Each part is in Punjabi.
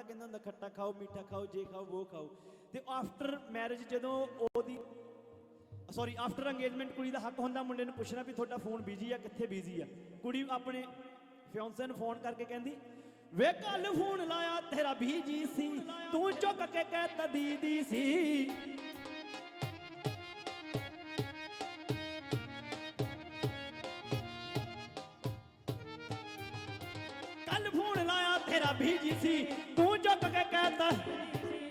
ਤਾਂ ਕਹਿੰਦਾ ਹੁੰਦਾ, ਖੱਟਾ ਖਾਓ, ਮਿੱਠਾ ਖਾਓ, ਜੇ ਖਾਓ ਉਹ ਖਾਓ। ਤੇ ਆਫਟਰ ਮੈਰਿਜ ਜਦੋਂ ਉਹਦੀ ਸੌਰੀ ਆਫਟਰ ਅੰਗੇਜਮੈਂਟ ਕੁੜੀ ਦਾ ਹੱਕ ਹੁੰਦਾ, ਮੁੰਡੇ ਨੂੰ ਪੁੱਛਣਾ ਵੀ ਤੁਹਾਡਾ ਫੋਨ ਬਿਜ਼ੀ ਆ, ਕਿੱਥੇ ਬਿਜ਼ੀ ਆ? ਕੁੜੀ ਆਪਣੇ ਫਿਆਂਸੇ ਨੂੰ ਫੋਨ ਕਰਕੇ ਕਹਿੰਦੀ, ਵੇ ਕੱਲ ਫੋਨ ਲਾਇਆ ਤੇਰਾ ਬੀਜੀ ਸੀ, ਤੂੰ ਚੁੱਕ ਕੇ ਕਹਿਤਾ ਦੀਦੀ ਸੀ। ਕੱਲ ਫੋਨ ਲਾਇਆ ਤੇਰਾ ਬੀਜੀ ਸੀ। ਤੂੰ ਚੁੱਕ ਕੇ ਕਹਿਤਾ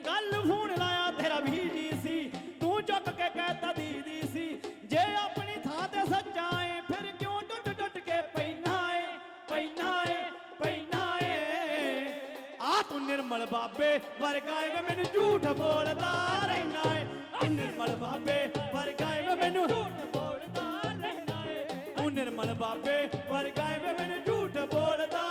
ਕੱਲ ਫੋਨ ਲਾਇਆ ਤੇਰਾ ਬੀਜੀ ਸੀ। ਤੂੰ ਚੁੱਕ ਕੇ ਕਹਿਤਾ, ਦੀਦੀ ਸੀ। ਜੇ ਆਪਣੀ ਥਾਂ ਤੇ ਸੱਚਾ ਏ, ਫਿਰ ਕਿਉਂ ਟੁੱਟ ਟੁੱਟ ਕੇ ਪੈਣਾ ਏ ਪੈਣਾ ਏ ਪੈਣਾ ਏ? ਆ ਤੂੰ ਨਿਰਮਲ ਬਾਬੇ ਵਰਗਾ ਏ ਮੈਨੂੰ ਝੂਠ ਬੋਲਦਾ ਰਹਿਣਾ ਏ। ਆ ਨਿਰਮਲ ਬਾਬੇ ਵਰਗਾ ਏ ਮੈਨੂੰ ਝੂਠ ਬੋਲਦਾ ਰਹਿਣਾ ਏ। ਤੂੰ ਨਿਰਮਲ ਬਾਬੇ ਵਰਗਾ ਏ ਮੈਨੂੰ ਝੂਠ ਬੋਲਦਾ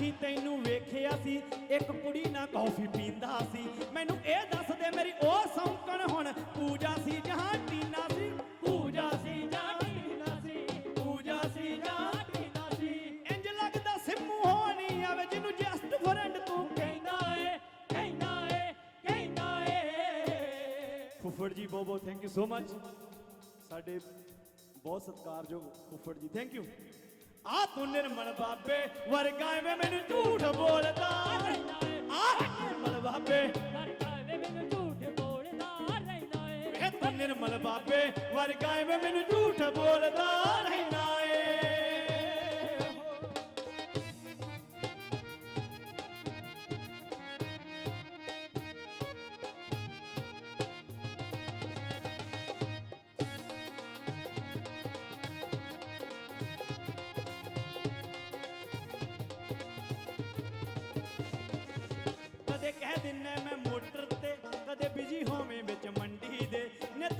ਅੱਖੀ ਤੈਨੂੰ ਵੇਖਿਆ ਸੀ, ਇੱਕ ਕੁੜੀ ਨਾਲ ਕੌਫੀ ਪੀਂਦਾ ਸੀ। ਮੈਨੂੰ ਇਹ ਦੱਸ ਦੇ ਮੇਰੀ ਉਹ ਸੌਂਕਣ ਹੁਣ ਪੂਜਾ ਸੀ ਜਹਾਂ ਟੀਨਾ ਸੀ? ਪੂਜਾ ਸੀ ਜਾਂ ਟੀਨਾ ਸੀ? ਪੂਜਾ ਸੀ ਜਾਂ ਟੀਨਾ ਸੀ? ਇੰਜ ਲੱਗਦਾ ਸਿੰਮੂ ਹੋਣੀ ਆਵੇ, ਜਿਹਨੂੰ ਜਸਟ ਫਰੈਂਡ ਤੂੰ ਕਹਿੰਦਾ ਏ ਕਹਿੰਦਾ ਏ ਕਹਿੰਦਾ ਏ। ਫੁੱਫੜ ਜੀ, ਬਹੁਤ ਬਹੁਤ ਥੈਂਕ ਯੂ ਸੋ ਮਚ ਸਾਡੇ ਬਹੁਤ ਸਤਿਕਾਰਯੋਗ ਫੁੱਫੜ ਜੀ ਥੈਂਕ ਯੂ ਆ ਤੂੰ ਨਿਰਮਲ ਬਾਬੇ ਵਰਗਾ ਐਵੇਂ ਮੈਨੂੰ ਝੂਠ ਬੋਲਦਾ। ਰਹਿਣਾ ਏ ਆ ਨਿਰਮਲ ਬਾਬੇ ਇਹ ਤੂੰ ਨਿਰਮਲ ਬਾਬੇ ਵਰਗਾ ਐਵੇਂ ਮੈਨੂੰ ਝੂਠ ਬੋਲਦਾ।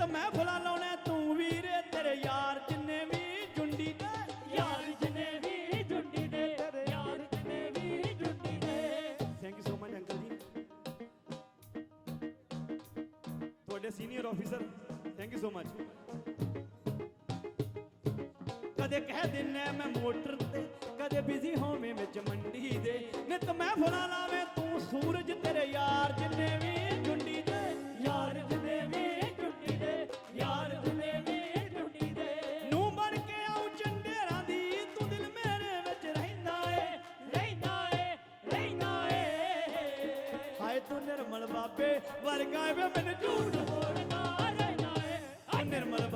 ਨਿਤ ਮੈਂ ਫੁਲਾ ਲਾਉਣਾ ਤੂੰ ਵੀਰੇ ਤੇਰੇ ਯਾਰ ਜਿੰਨੇ ਵੀ ਜੁੰਡੀ ਦੇ। ਯਾਰ ਜਿੰਨੇ ਵੀ ਜੁੰਡੀ ਦੇ ਤੇਰੇ ਯਾਰ ਜਿੰਨੇ ਵੀ ਜੁੰਡੀ ਦੇ। Thank you so much uncle ji. ਤੁਹਾਡੇ senior officer thank you so much ਕਦੇ ਕਹਿ ਦਿੰਨਾ ਮੈਂ ਮੋਟਰ ਤੇ ਕਦੇ ਬਿਜ਼ੀ ਹੋਵੇਂ ਵਿੱਚ ਮੰਡੀ ਦੇ। ਨਿਤ ਮੈਂ ਫੁਲਾ ਲਾਵੇਂ ਤੂੰ ਸੂਰਜ ਤੇਰੇ ਤੂੰ ਨਿਰਮਲ ਬਾਬੇ ਵਰਗਾ ਵੇ ਮੈਨੂੰ ਝੂਠ ਬੋਲਦਾ ਰਹਿੰਦਾ ਏ। ਨਿਰਮਲ